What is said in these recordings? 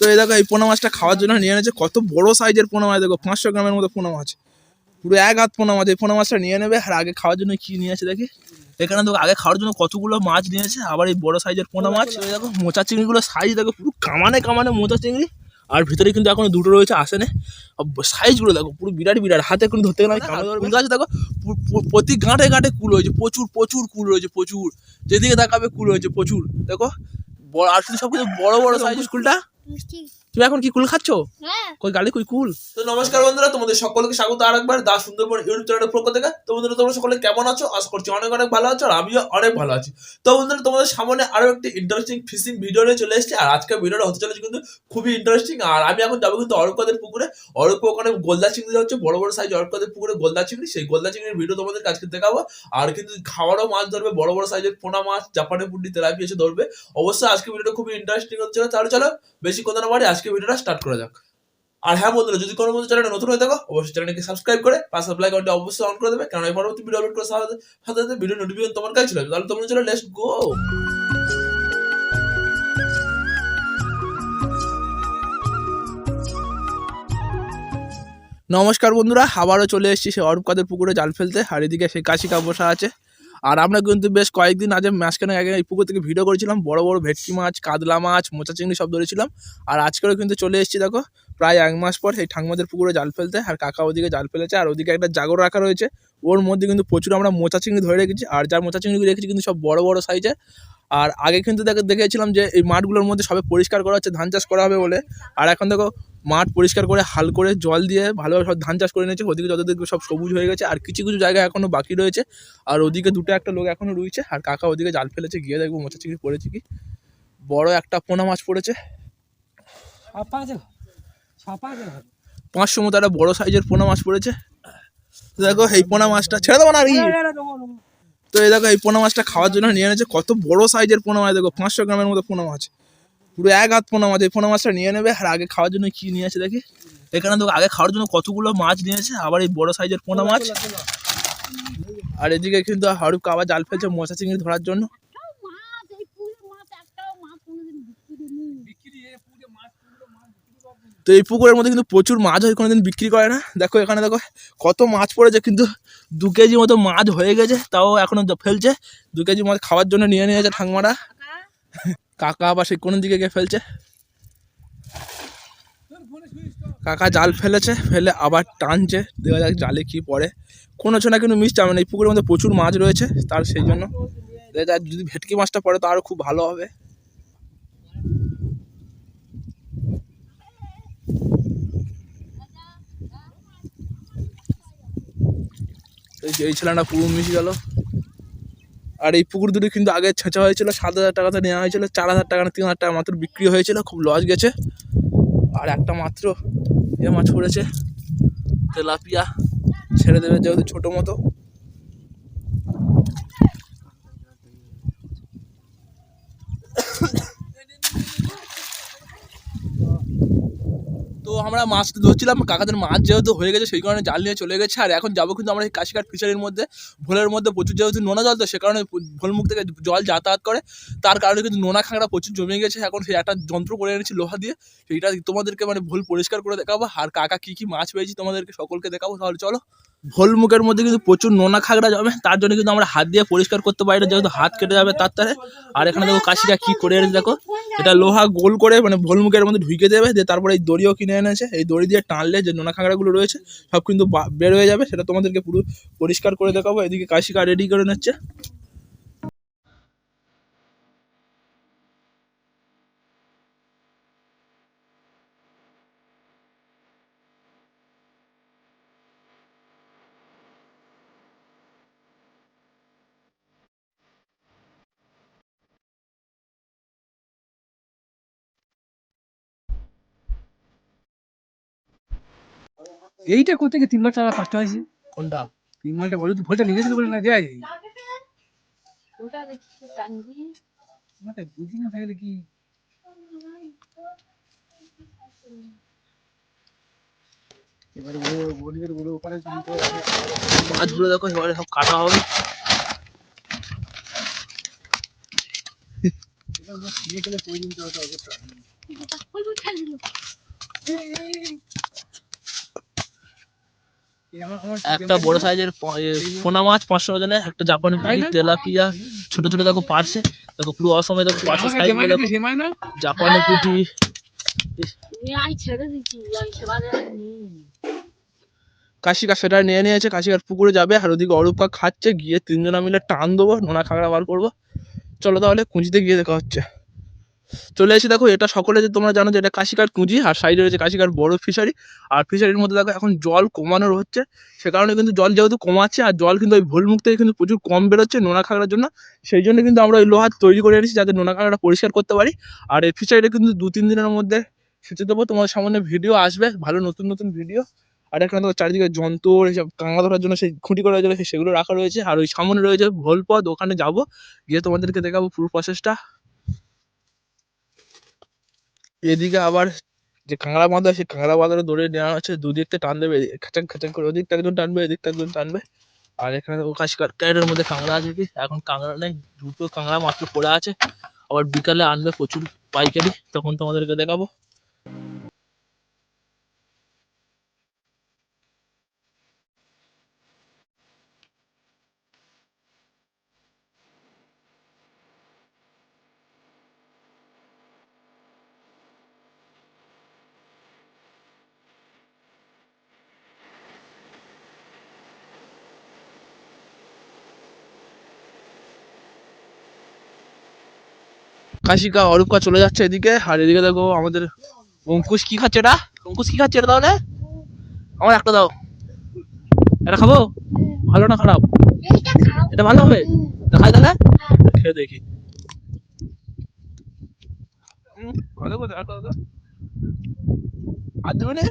তো এই দেখো এই পোনা মাছটা খাওয়ার জন্য নিয়ে এনেছে। কত বড় সাইজের পোনা মাছ দেখো, পাঁচশো গ্রামের মতো পোনা মাছ। পুরো এক হাত পোনা মাছ, এই পোনা মাছটা নিয়ে নেবে আর আগে খাওয়ার জন্য কি নিয়ে আছে দেখি? এখানে দেখো, আগে খাওয়ার জন্য কতগুলো মাছ নিয়েছে আবার এই বড় সাইজের পোনা মাছ। দেখো মোচা চিংড়িগুলো সাইজ দেখো, পুরো কামানে কামানে মোচা চিংড়ি। আর ভিতরে কিন্তু এখনও দুটো রয়েছে আসেনে সাইজগুলো দেখো, পুরো বিরাট বিরাট। হাতে কোনো ধরতে গেলে কুল আছে দেখো প্রতি গাঁটে গাঁটে কুল হয়েছে, প্রচুর প্রচুর কুল রয়েছে প্রচুর। যেদিকে তাকাবে কুল হয়েছে, প্রচুর। দেখো, বড় আর শুধু সব কিছু বড় বড় সাইজ কুলটা। মিষ্টি তুমি এখন কি কুল খাচ্ছ? হ্যাঁ। কই গালি কই কুল? তো নমস্কার বন্ধুরা তোমাদের সকলকে স্বাগত আরেকবার দা সুন্দরবন ইউটিউব চ্যানেলের পক্ষ থেকে। তো বন্ধুরা তোমরা সকলে কেমন আছো? আশা করছি অনেক অনেক ভালো আছো আর আমিও অনেক ভালো আছি। তো বন্ধুরা তোমাদের সামনে আরও একটি ইন্টারেস্টিং ফিশিং ভিডিও নিয়ে চলে এসেছি। আর আজকের ভিডিওটা হতে চলেছে কিন্তু খুবই ইন্টারেস্টিং আর আমি এখন যাব কিন্তু অরূপদের পুকুরে। অরূপ ওখানে গোলদা চিংড়ি হচ্ছে বড় বড় সাইজ অরূপদের পুকুরে গোলদা চিংড়ি। সেই গোলদা চিংড়ির ভিডিও তোমাদের আজকে দেখাবো। আর কিন্তু খাওয়ারও মাছ ধরবে বড় বড় সাইজের পোনা মাছ জাপানি পুন্ডি তেলাপি এসে ধরবে। অবশ্যই আজকে ভিডিওটা খুবই ইন্টারেস্টিং হচ্ছে। তাহলে চলো বেশি কথা না বাড়ি আজকে ভিডিওটা স্টার্ট করা যাক। আর হ্যাঁ বন্ধুরা, যদি কোনো বন্ধু চ্যানেলে নতুন হয়ে থাকো, অবশ্যই চ্যানেলকে সাবস্ক্রাইব করে পাশে বেল আইকনটা অবশ্যই অন করে দেবে। কারণ এই পরবর্তী ভিডিও আপলোড করার সাথে সাথে ভিডিও নোটিফিকেশন তোমার কাছে চলে তাহলে তোমরা চলো লেটস গো নমস্কার বন্ধুরা, আবারও চলে এসেছি সে অরূপ কাদের পুকুরে, জাল ফেলতে। আর এদিকে সেই কাশিকা বসা আছে। আর আমরা কিন্তু বেশ কয়েকদিন আগে মাঝখানে আগে পুকুর থেকে ভিডিও করেছিলাম, বড় বড় ভেটকি মাছ, কাতলা মাছ, মোচা চিংড়ি সব ধরেছিলাম। আর আজকেও কিন্তু চলে এসেছি দেখো, প্রায় এক মাস পর সেই ঠাকুমাদের পুকুরে জাল ফেলতে। আর কাকা ওদিকে জাল ফেলেছে, আর ওদিকে একটা জাগর রাখা রয়েছে। ওর মধ্যে কিন্তু প্রচুর আমরা মোচা চিংড়ি ধরে রেখেছি, আর যার মোচা চিংড়িগুলো রেখেছি কিন্তু সব বড় বড় সাইজে আর আগে কিন্তু দেখে দেখেছিলাম যে এই মাঠগুলোর মধ্যে সবে পরিষ্কার করা হচ্ছে, ধান চাষ করা হবে বলে। আর এখন দেখো মাঠ পরিষ্কার করে হাল করে জল দিয়ে ভালোভাবে সব ধান চাষ করে নিয়েছে। ওদিকে যত দেখবে সব সবুজ হয়ে গেছে আর কিছু কিছু জায়গায় এখনও বাকি রয়েছে। আর ওদিকে দুটো একটা লোক এখনও রয়েছে। আর কাকা ওদিকে জাল ফেলেছে গিয়ে দেখব মোচা চিংড়ি পড়েছে কি। বড় একটা পোনা মাছ পড়েছে। পাঁচশো মতো একটা বড় সাইজের পোনা মাছ পড়েছে। দেখো এই পোনা মাছটা ছেড়ে দেবো না আর। তো এই দেখো এই পোনা মাছটা খাওয়ার জন্য নিয়ে এনেছে। কত বড় সাইজের পোনা মাছ দেখো পাঁচশো গ্রামের মতো পোনা মাছ। পুরো এক হাত পোনা মাছ, এই পোনা মাছটা নিয়ে নেবে, আর আগে খাওয়ার জন্য কি নিয়ে আছে দেখি? এখানে দেখো, আগে খাওয়ার জন্য কতগুলো মাছ নিয়েছে আবার এই বড় সাইজের পোনা মাছ। আর এদিকে কিন্তু হারুক আবার জাল ফেলছে মশা চিংড়ি ধরার জন্য। তো এই পুকুরের মধ্যে কিন্তু প্রচুর মাছ হয়, কোনোদিন বিক্রি করে না। দেখো এখানে দেখো, কত মাছ পড়েছে, কিন্তু দু কেজি মতো মাছ হয়ে গেছে, তাও এখনও ফেলছে। দু কেজি মাছ খাওয়ার জন্য নিয়ে নিয়েছে ঠাংমারা কাকা আবার সেই কোন দিকে গিয়ে ফেলছে? কাকা জাল ফেলেছে, ফেলে আবার টানছে। দেখা যাক জালে কি পড়ে। কোনো ছোনা কিন্তু মিস যাবে না এই পুকুরের মধ্যে প্রচুর মাছ রয়েছে, তার সেই জন্য। দেখা যাক, যদি ভেটকি মাছটা পড়ে তো আরও খুব ভালো হবে। এই ছেলেটা পুরো মিশে গেল। আর এই পুকুর দুটো কিন্তু আগে ছেঁচা হয়েছিল, সাত হাজার টাকাতে নেওয়া হয়েছিল, চার হাজার টাকা না তিন হাজার টাকা মাত্র বিক্রি হয়েছিল, খুব লস গেছে। আর একটা মাত্র এ মাছ পড়েছে, তেলাপিয়া ছেড়ে দেবে যেহেতু ছোটো মতো। আমরা মাছ ধরছিলাম, কাকাদের মাছ যেহেতু হয়ে গেছে, সেই কারণে জাল নিয়ে চলে গেছে। আর এখন যাব কিন্তু আমরা এই কাশিঘাট ফিশারির মধ্যে। ভোলের মধ্যে প্রচুর যেহেতু নোনা জল, তো সে কারণে ভোলমুখ থেকে জল যাতায়াত করে। তার কারণে কিন্তু নোনা খাঁকড়া প্রচুর জমে গেছে। এখন সেই একটা যন্ত্র করে এনেছি লোহা দিয়ে। সেইটা তোমাদেরকে মানে ভোল পরিষ্কার করে দেখাবো। আর কাকা কী কী মাছ পেয়েছি তোমাদেরকে সকলকে দেখাবো। তাহলে চলো। ভোল মুখের মধ্যে কিন্তু প্রচুর নোনা খাগড়া যাবে, তার জন্য কিন্তু আমরা হাত দিয়ে পরিষ্কার করতে পারি না, যেহেতু হাত কেটে যাবে তার তারে। আর এখানে দেখো কাশিটা কি করে এনেছে দেখো, এটা লোহা গোল করে মানে ভোল মুখের মধ্যে ঢুকে দেবে, দিয়ে তারপরে এই দড়িও কিনে এনেছে, এই দড়ি দিয়ে টানলে যে নোনা খাগড়াগুলো রয়েছে, সব কিন্তু বের হয়ে যাবে, সেটা তোমাদেরকে পুরো পরিষ্কার করে দেখাবো, এদিকে কাশিকা রেডি করে নিচ্ছে। এইটা করতে গিয়ে তিন লাখ টাকা কষ্ট হয়েছে? কোনটা? তিন মালটা বলে ভোলটা নিয়ে যেতে বলে না মাথা বুঝি না থাকলে কি? এবারে ওপারে। মাছগুলো দেখো এবারে সব কাটা হবে। গেলে তো হতো অবস্থা ওই টানলো একটা বড় সাইজের পোনা মাছ পাঁচশো ওজনের একটা জাপানি পুঁটি তেলাপিয়া ছোট ছোট দেখো পারছে দেখো পুরো অসময়ে দেখো পার্সে সাইজ জাপানি পুঁটি কাশিকা সেটা নিয়ে নিয়েছে কাশিকার পুকুরে যাবে আর ওদিকে অরূপকা খাচ্ছে গিয়ে তিনজনা মিলে টান দেবো নোনা খাগড়া বার করব। চলো তাহলে কুঁজিতে গিয়ে দেখা হচ্ছে। চলে এসে দেখো, এটা সকলে যে তোমরা জানো যে এটা কাশিকার কুঁজি, আর সাইডে রয়েছে কাশিকার বড় ফিশারি। আর ফিশারির মধ্যে দেখো, এখন জল কমানোর হচ্ছে। সে কারণে কিন্তু জল যেহেতু কমাচ্ছে, আর জল কিন্তু ওই ভুলমুখ থেকে কিন্তু প্রচুর কম বেরোচ্ছে নোনা খাগড়ার জন্য। সেই জন্য কিন্তু আমরা ওই লোহার তৈরি করে এনেছি যাতে নোনা খাগড়াটা পরিষ্কার করতে পারি। আর এই ফিশারিটা কিন্তু দু তিন দিনের মধ্যে সেচে দেবো। তোমাদের সামনে ভিডিও আসবে, ভালো নতুন নতুন ভিডিও আর এখানে তো চারিদিকে যন্ত্র এইসব কাঁঙা ধরার জন্য সেই খুঁটি করার জন্য সেগুলো রাখা রয়েছে। আর ওই সামনে রয়েছে ভোলপদ, ওখানে যাব। গিয়ে তোমাদেরকে দেখাবো পুরো প্রসেসটা এদিকে আবার যে কাঁকড়া বাঁধা, সেই কাঁকড়া বাঁধাটা দড়ি নেওয়া আছে দুদিক থেকে টান দেবে খাচাং খাচাং করে ওদিকটা একজন টানবে, এদিকটা একজন টানবে। আর এখানে ও কাশিকার ক্যারেটের মধ্যে কাঁকড়া আছে কি? এখন কাঁকড়া নেই, দুটো কাঁকড়া মাত্র পড়ে আছে। আবার বিকালে আনবে প্রচুর পাইকারি, তখন তোমাদেরকে দেখাবো। কাশিকা, অরূপকা চলে যাচ্ছে এদিকে। আর এদিকে দেখো আমাদের অঙ্কুশ কি খাচ্ছে এটা? অঙ্কুশ কি খাচ্ছে এটা তাহলে? আমার একটা দাও। এটা খাব? ভালো না খারাপ? এটা ভালো হবে? দেখাই তাহলে? খেয়ে দেখি। ভালো কথা আর দেবে না?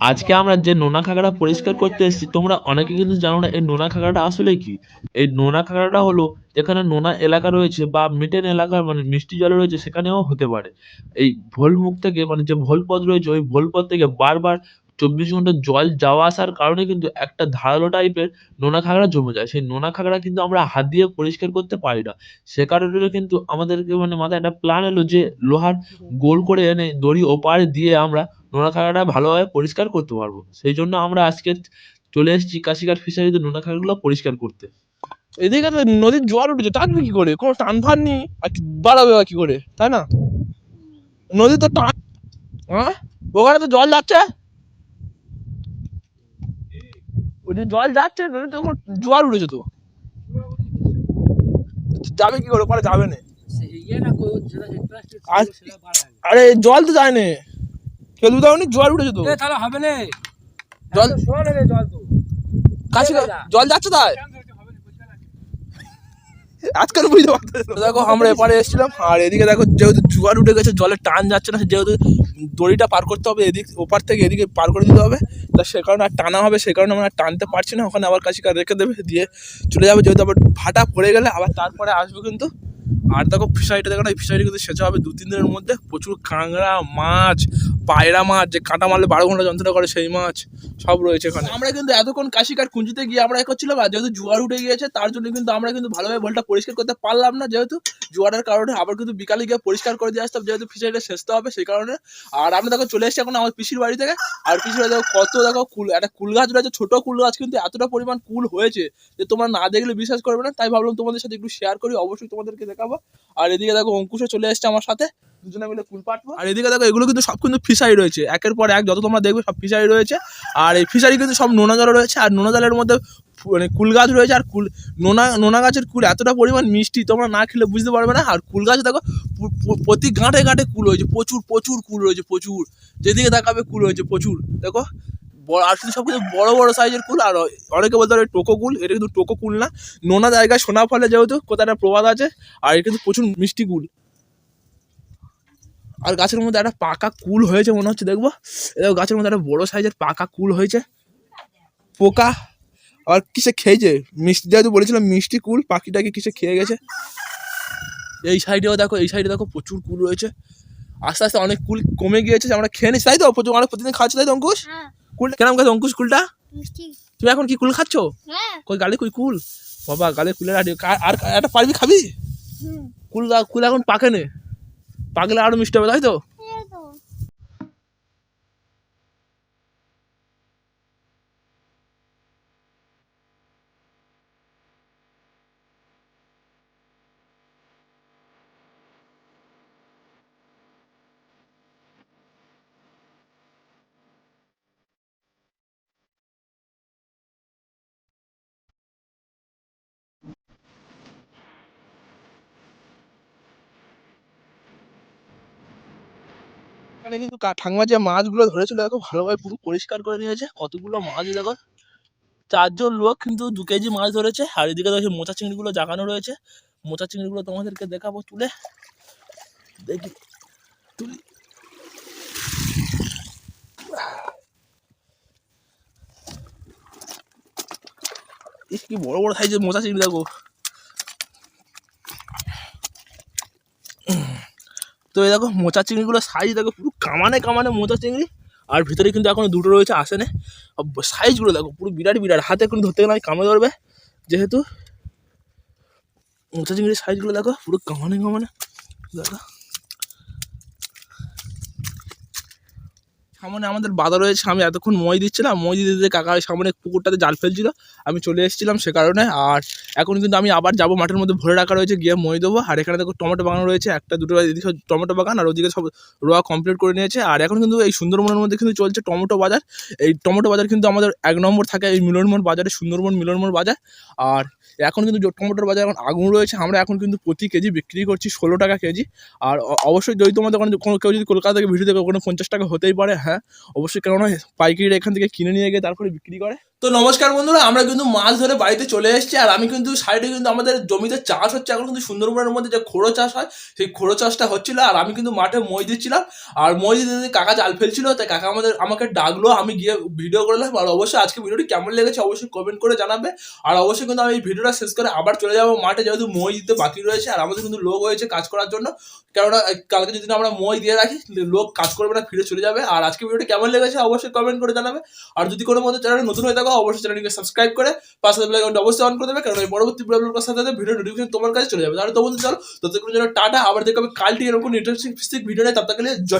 আজকে আমরা যে নোনা খাগড়া পরিষ্কার করতে এসেছি, তোমরা অনেকে কিন্তু জানো না এই নোনা খাগড়াটা আসলে কি? এই নোনা খাগড়াটা হলো যেখানে নোনা এলাকা রয়েছে বা মিটেন এলাকা মানে মিষ্টি জল রয়েছে সেখানেও হতে পারে। এই ভোলমুখ থেকে মানে যে ভোলপথ রয়েছে, ওই ভোলপথ থেকে বারবার চব্বিশ ঘণ্টা জল যাওয়া আসার কারণে কিন্তু একটা ধারালো টাইপের নোনা খাগড়া জমে যায়। সেই নোনা খাগড়া কিন্তু আমরা হাত দিয়ে পরিষ্কার করতে পারি না। সে কারণে কিন্তু আমাদেরকে মানে মাথায় একটা প্ল্যান এলো যে লোহার গোল করে এনে দড়ি ওপারে দিয়ে আমরা নোনা খাগড়াটা ভালোভাবে পরিষ্কার করতে পারব। সেই জন্য আমরা আজকে চলে এসেছি কাশিঘাট ফিশারিতে নোনা খাগড়াগুলো পরিষ্কার করতে। এদিকে তো নদীর জোয়ার উঠেছে টানবে কি করে? কোনো টান ফান নেই আর বাড়াবে বা কি করে? তাই না? নদী তো টান হ্যাঁ? ওখানে তো জল যাচ্ছে? জল যাচ্ছে নদী তো জোয়ার উঠেছে তো। যাবে কি করে? ওখানে যাবে না। আর- আরে জল তো যায় না। কেউ দাওনি জল উঠেছে তো। তাহলে হবে না। জল জল তো। কাছে জল যাচ্ছে তাই? আজকাল বুঝতে পারতেছি দেখো আমরা এপারে এসেছিলাম আর এদিকে দেখো যেহেতু জোয়ার উঠে গেছে জলের টান যাচ্ছে না যেহেতু দড়িটা পার করতে হবে এদিক ওপার থেকে এদিকে পার করে দিতে হবে তা সে কারণে আর টানা হবে সে কারণে আমরা টানতে পারছি না ওখানে আবার কাছে রেখে দেবে দিয়ে চলে যাবে যেহেতু আবার ভাটা পড়ে গেলে আবার তারপরে আসব কিন্তু আর দেখো ফিশারিটা দেখো না, এই ফিশারি কিন্তু সেচা হবে দু তিন দিনের মধ্যে। প্রচুর কাঁকড়া, মাছ, পায়রা মাছ, যে কাঁটা মারলে বারো ঘণ্টা যন্ত্রণা করে সেই মাছ সব রয়েছে এখানে। আমরা কিন্তু এতক্ষণ কাশিকার কুঞ্জিতে গিয়ে আমরা করছিলাম আর যেহেতু জোয়ার উঠে গিয়েছে, তার জন্য কিন্তু আমরা কিন্তু ভালোভাবে বলটা পরিষ্কার করতে পারলাম না। যেহেতু জোয়ারের কারণে আবার কিন্তু বিকালে গিয়ে পরিষ্কার করে দিয়ে আসতাম, যেহেতু ফিশারিটা শেষতে হবে সেই কারণে। আর আমরা দেখো চলে এসেছি এখন আমার পিসির বাড়ি থেকে, আর পিসির বাড়ি দেখো কত দেখো কুল, একটা কুল গাছ রয়েছে, ছোট কুল গাছ, কিন্তু এতটা পরিমাণ কুল হয়েছে যে তোমরা না দেখলে বিশ্বাস করবে না। তাই ভাবলাম তোমাদের সাথে একটু শেয়ার করি, অবশ্যই তোমাদেরকে দেখাবো। আর এদিকে দেখো অঙ্কুশও চলে এসেছে আমার সাথে। দুজনে মিলে কুল পাটবো আর এদিকে দেখো, এগুলো কিন্তু সব কিন্তু ফিশারি রয়েছে। একের পর এক যত তোমরা দেখবে সব ফিশারি রয়েছে। আর এই ফিশারি কিন্তু সব নোনা জল রয়েছে। আর নোনা জলের মধ্যে মানে কুল গাছ রয়েছে। আর কুল নোনা নোনা গাছের কুল এতটা পরিমাণ মিষ্টি, তোমরা না খেলে বুঝতে পারবে না। আর কুল গাছ দেখো প্রতি গাঁটে গাঁটে কুল রয়েছে। প্রচুর প্রচুর কুল রয়েছে, প্রচুর। যেদিকে দেখাবে কুল রয়েছে, প্রচুর। দেখো বড়, আর শুধু সব কিছু বড় বড় সাইজের কুল, আর অনেকে বলতে পারে টোকো কুল, এটা কিন্তু টোকো কুল না। নোনা জায়গায় সোনা ফলে যেহেতু, কোথায় একটা প্রবাদ আছে, আর এটা কিন্তু প্রচুর মিষ্টি কুল। আর গাছের মধ্যে একটা পাকা কুল হয়েছে মনে হচ্ছে, দেখব? দেখো, গাছের মধ্যে একটা বড় সাইজের পাকা কুল হয়েছে। পোকা। আর কিসে খেয়েছে? মিষ্টি, যেহেতু বলেছিলাম মিষ্টি কুল পাখিটাকে কিসে খেয়ে গেছে? এই সাইডেও দেখো, এই সাইডে দেখো প্রচুর কুল রয়েছে। আস্তে আস্তে অনেক কুল কমে গিয়েছে, আমরা খেয়ে নিচ্ছি, তাই তো? প্রচুর অনেক প্রতিদিন খাচ্ছি, তাই তো, অঙ্কুশ? হ্যাঁ কুল কেমন অঙ্কুশ কুলটা তুমি এখন কি কুল খাচ্ছ? হ্যাঁ। কই গালে কই কুল? বাবা গালে কুলের আড়ি আর একটা পারবি খাবি? কুল কুল এখন পাকে নে। পাকলে আরও মিষ্টি হবে তাই তো? এখানে কিন্তু ঠাকুমা যে মাছগুলো ধরেছিল দেখো ভালোভাবে পুরো পরিষ্কার করে নিয়েছে। কতগুলো মাছ দেখো। চারজন লোক কিন্তু দু কেজি মাছ ধরেছে। আর এদিকে দেখো মোচা চিংড়িগুলো জাগানো রয়েছে। মোচা চিংড়িগুলো তোমাদেরকে দেখাবো তুলে। দেখি। তুলি। কি বড় বড় সাইজের মোচা চিংড়ি দেখো। তো এই দেখো মোচা চিংড়িগুলো সাইজ দেখো পুরো কামানে কামানে মোচা চিংড়ি। আর ভিতরে কিন্তু এখনও দুটো রয়েছে, আসে না। সাইজগুলো দেখো পুরো বিরাট বিরাট। হাতে কোনো ধরতে গেলে কামড়ে ধরবে। যেহেতু মোচা চিংড়ির সাইজগুলো দেখো পুরো কামানে কামানে। দেখো। সামনে আমাদের বাধা রয়েছে, আমি এতক্ষণ মই দিচ্ছিলাম, মই দিতে দিতে কাকা সামনে পুকুরটাতে জাল ফেলছিল, আমি চলে এসেছিলাম সে কারণে, আর এখন কিন্তু আমি আবার যাব, মাঠের মধ্যে ভরে রাখা রয়েছে, গিয়ে মই দেবো, আর এখানে দেখো টমেটো বাগান রয়েছে, একটা দুটো এদিকে টমেটো বাগান, আর ওদিকে সব রোয়া কমপ্লিট করে নিয়েছে, আর এখন কিন্তু এই সুন্দরবনের মধ্যে কিন্তু চলছে টমেটো বাজার, এই টমেটো বাজার কিন্তু আমাদের এক নম্বর থাকে, এই মিলনমোড় বাজারে, সুন্দরবন মিলনমোড় বাজার, আর এখন কিন্তু টমেটোর বাজার এখন আগুন রয়েছে, আমরা এখন কিন্তু প্রতি কেজি বিক্রি করছি ষোলো টাকা কেজি, আর অবশ্যই যদি তোমাদের কোনো কেউ যদি কলকাতা থেকে ভিডিও দেখে কোনো পঞ্চাশ টাকা হতেই পারে হ্যাঁ অবশ্যই কেননা পাইকারিরা এখান থেকে কিনে নিয়ে গিয়ে তারপরে বিক্রি করে। তো নমস্কার বন্ধুরা, আমরা কিন্তু মাছ ধরে বাড়িতে চলে এসেছি, আর আমি কিন্তু সাইডে কিন্তু আমাদের জমিতে চাষ হচ্ছে, এখন কিন্তু সুন্দরবনের মধ্যে যে খোড়ো চাষ হয়, সেই খোড়ো চাষটা হচ্ছিল, আর আমি কিন্তু মাঠে মই দিচ্ছিলাম, আর মই দিতে কাকা জাল ফেলছিল, তাই কাকা আমাদের, আমাকে ডাকলো, আমি গিয়ে ভিডিও করলাম, আর অবশ্যই আজকে ভিডিওটি কেমন লেগেছে অবশ্যই কমেন্ট করে জানাবে, আর অবশ্যই কিন্তু আমি এই ভিডিওটা শেষ করে আবার চলে যাব মাঠে, যেহেতু মই দিতে বাকি রয়েছে, আর আমাদের কিন্তু লোক হয়েছে কাজ করার জন্য, কেননা কালকে যদি আমরা মই দিয়ে রাখি লোক কাজ করবে না, ফিরে চলে যাবে, আর আজকে ভিডিওটি কেমন লেগেছে অবশ্যই কমেন্ট করে জানাবে, আর যদি কোনো মধ্যে চ্যানেলে নতুন হয়ে থাকো অবশ্যই চ্যানেলটিকে সাবস্ক্রাইব করে পাশে বেল আইকনটা অবশ্যই অন করে দেবে। কারণ আমি পরবর্তী ভিডিওগুলোর সাথে সাথে ভিডিও নোটিফিকেশন তোমার কাছে চলে যাবে। তাহলে তো বন্ধু চলো ততক্ষণ জন্য টাটা। আবার দেখবে কালটি এরকম ইন্টারেস্টিং ভিডিও নেই তার থেকে জয়